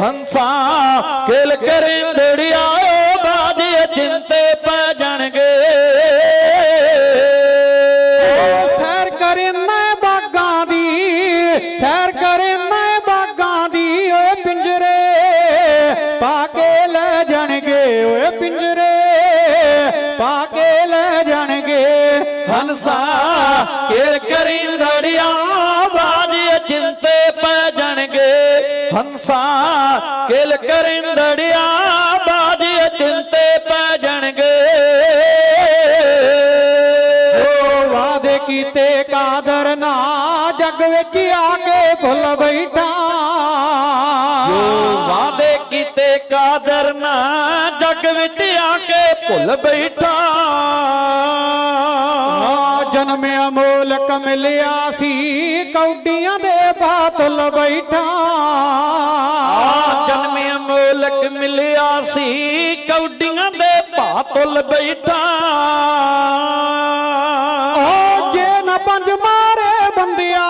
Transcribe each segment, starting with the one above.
ਹੰਸਾ ਕਿਲ ਕਰਿੰਦੜਿਆ ਹੰਸਾ, ਕਿਲ ਕਰਿੰਦੜਿਆ ਬਾਦੀ ਚਿੰਤੇ ਪੈ ਜਾਣਗੇ। ਓ ਵਾਦੇ ਕੀਤੇ ਕਾਦਰ ਨਾ, ਜੱਗ ਵਿੱਚ ਆ ਕੇ ਭੁੱਲ ਬੈਠਾ। ਜੋ ਵਾਦੇ ਕੀਤੇ ਕਾਦਰ ਨਾ, ਜੱਗ ਵਿੱਚ ਆ ਕੇ ਭੁੱਲ ਬੈਠਾ। ਆ ਜਨਮ ਅਮੋਲਕ ਮਿਲਿਆ ਸੀ। ਕੌਡੀਆਂ ਦੇ ਬਾਤਲ ਬੈਠਾ ਜਨਮ ਅਮੋਲਕ ਮਿਲਿਆ ਸੀ ਕੌਡੀਆਂ ਦੇ ਭਾਤੁਲ ਬੈਠਾ ਓ ਜੇ ਨਾ ਪੰਜ ਮਾਰੇ ਬੰਦਿਆ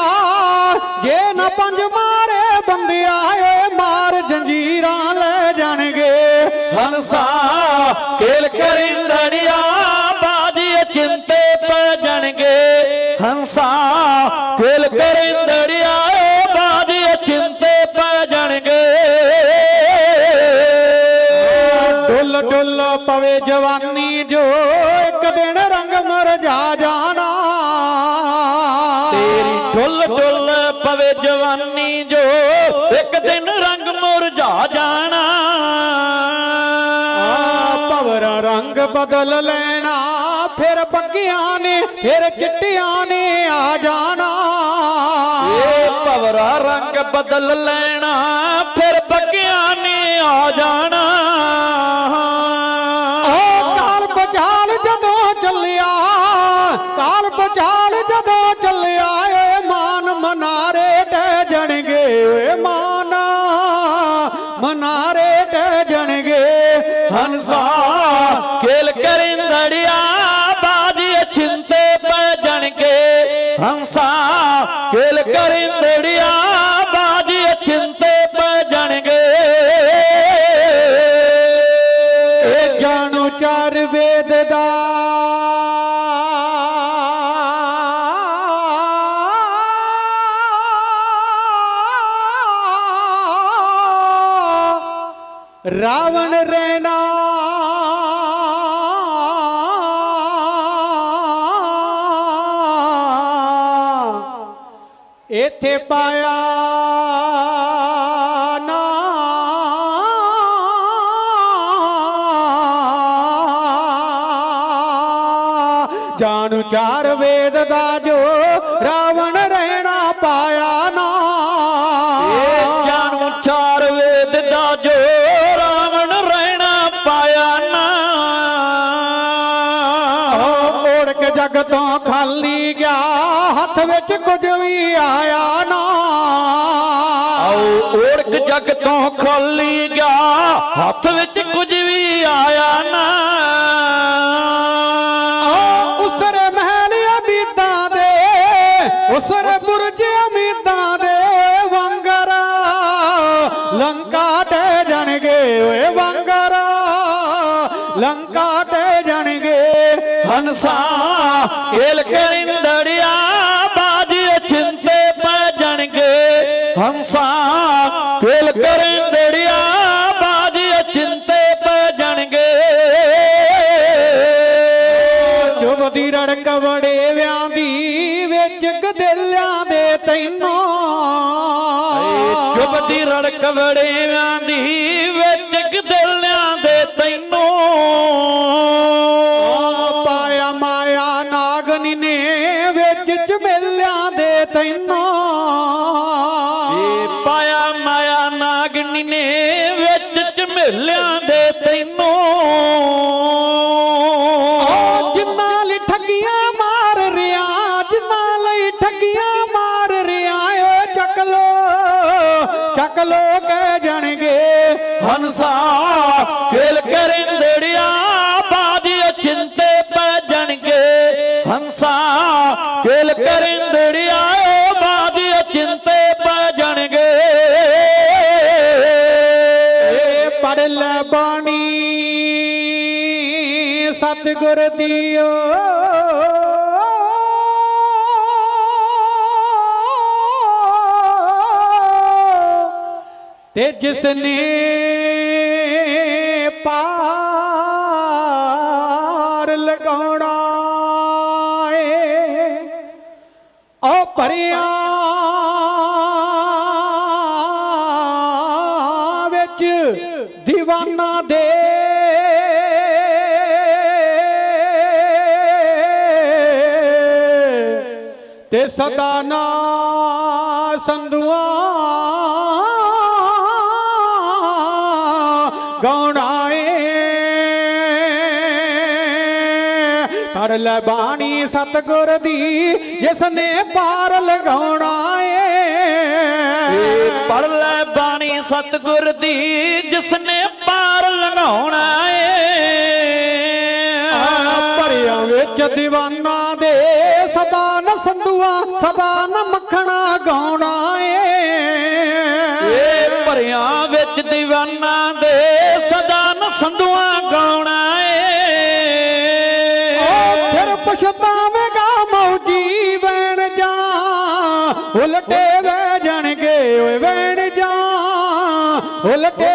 ਜੇ ਨਾ ਪੰਜ ਮਾਰੇ ਬੰਦਿਆ ਏ ਮਾਰ ਜੰਜੀਰਾਂ ਲੈ ਜਾਣਗੇ। ਹੰਸਾ ਕੇਲ ਕਰਿੰਦੜਿਆ ਪਵੇ ਜਵਾਨੀ ਜੋ ਇੱਕ ਦਿਨ ਰੰਗ ਮਰਜਾ ਜਾਣਾ। ਤੇਰੀ ਢੁੱਲ ਢੁੱਲ ਪਵੇ ਜਵਾਨੀ ਜੋ ਇੱਕ ਦਿਨ ਰੰਗ ਮੁਰਝਾ ਜਾਣਾ। ਆ ਭਵਰ ਰੰਗ ਬਦਲ ਲੈਣਾ ਫਿਰ ਬੱਗਿਆਂ ਨੇ ਫਿਰ ਚਿੱਟਿਆਂ ਨੇ ਆ ਜਾਣਾ। ਇਹ ਭਵਰਾ ਰੰਗ ਬਦਲ ਲੈਣਾ ਫਿਰ ਬੱਗਿਆਂ ਨੇ ਆ ਜਾਣਾ। ਕਾਲ ਜਦੋਂ ਚੱਲਿਆ ਏ ਮਾਨ ਮਨਾਰੇ ਟਹਿ ਜਣਗੇ ਓਏ ਮਾਨ ਮਨਾਰੇ ਟਹਿ ਜਣਗੇ। ਹੰਸਾ ਖੇਲ ਕਰਿੰਦੜਿਆ ਬਾਜੀ ਚਿੰਤੇ ਪੈ ਜਾਣਗੇ। ਹੰਸਾ ਖੇਲ ਕਰਿੰਦੜਿਆ ਬਾਜੀ ਚਿੰਤੇ ਪੈ ਜਾਣਗੇ। ਇਹ ਚਾਰ ਵੇਦ ਦਾ ਰਾਵਣ ਰਹਿਣਾ ਇੱਥੇ ਪਾਇਆ ਨਾ। ਜਾਣੂ ਚਾਰ ਵੇਦ ਦਾ ਜੋ ਰਾਵਣ ਰਹਿਣਾ ਮੋੜ ਤੋਂ ਖਾਲੀ ਗਿਆ, ਹੱਥ ਵਿੱਚ ਕੁਝ ਵੀ ਆਇਆ ਨਾ। ਆਓ ਓੜਕ ਜਗ ਤੋਂ ਖਾਲੀ ਗਿਆ, ਹੱਥ ਵਿੱਚ ਕੁਝ ਤੇ ਜਾਣਗੇ। ਹੰਸਾ ਖੇਲ ਕਰਿੰਦੜਿਆ ਬਾਜੀ ਚਿੰਤੇ ਪੈ ਜਾਣਗੇ। ਹੰਸਾ ਖੇਲ ਕਰਿੰਦੜਿਆ ਬਾਜੀ ਚਿੰਤੇ ਪੈ ਜਾਣਗੇ। ਚੁਬਦੀ ਰੜਕ ਵੜੇ ਵਿਆਂ ਦੀ ਵਿੱਚ ਗਦਿਲਿਆਂ ਦੇ ਤੈਨੂੰ। ਚੁਬਦੀ ਰੜਕ ਵੜਿਆਂ ਦੀ ਨਾਗਣੀ ਨੇ ਵਿੱਚ ਝਮੇਲਿਆਂ ਦੇ ਤੈਨੂੰ। ਜਿੰਨਾ ਲਈ ਠੱਗੀਆਂ ਮਾਰ ਰਿਆ ਜਿੰਨਾ ਲਈ ਠੱਗੀਆਂ ਮਾਰ ਰਿਆ ਓ ਚੱਕ ਲੋ ਚੱਕ ਲੋ ਕਹਿ ਜਾਣਗੇ। ਹੰਸਾ ਖੇਲ ਕਰਿੰਦੜਿਆ ਬਾਦੀ ਚਿੰਤੇ ਪੈ ਜਾਣਗੇ। ਹੰਸਾ ਖੇਲ ਕਰਿੰਦੜਿਆ ਬਾਦੀ ਚਿੰਤੇ ਸਤਿਗੁਰ ਦੀਓ। ਤੇ ਜਿਸ ਨੇ ਪਾਰ ਲਗਾਉਣਾ ਏ ਓ ਭਰਿਆ ਵਿੱਚ دیਵਾਨਾ ਦੇ ਤੇ ਸਦਾ ਨਾ ਸੰਧੂਆਂ ਗਾਉਣਾ ਏ ਪਰ ਲੈ ਬਾਣੀ ਸਤਗੁਰ ਦੀ ਜਿਸ ਨੇ ਪਾਰ ਲਗਾਉਣਾ ਏ ਪੜ ਲੈ ਬਾਣੀ ਸਤਿਗੁਰ ਦੀ ਜਿਸ ਨੇ ਪਾਰ ਲੰਘਾਉਣਾ ਏ ਭਰਿਆਂ ਵਿੱਚ ਦੀਵਾਨਾ ਦੇ ਸੰਧੂਆ ਸਬਾਨ ਮੱਖਣਾ ਗਾਉਣਾ ਏ ਏ ਭਰਿਆਂ ਵਿੱਚ دیਵਾਨਾ ਦੇ ਸਦਾਨ ਸੰਧੂਆ ਗਾਉਣਾ ਏ ਓ ਫਿਰ ਪਛਤਾਵੇਗਾ ਮੌਜੀ ਵੈਣ ਜਾ। ਉਲਟੇ ਵੇ ਜਾਣਗੇ ਓਏ ਵੈਣ ਜਾ। ਉਲਟੇ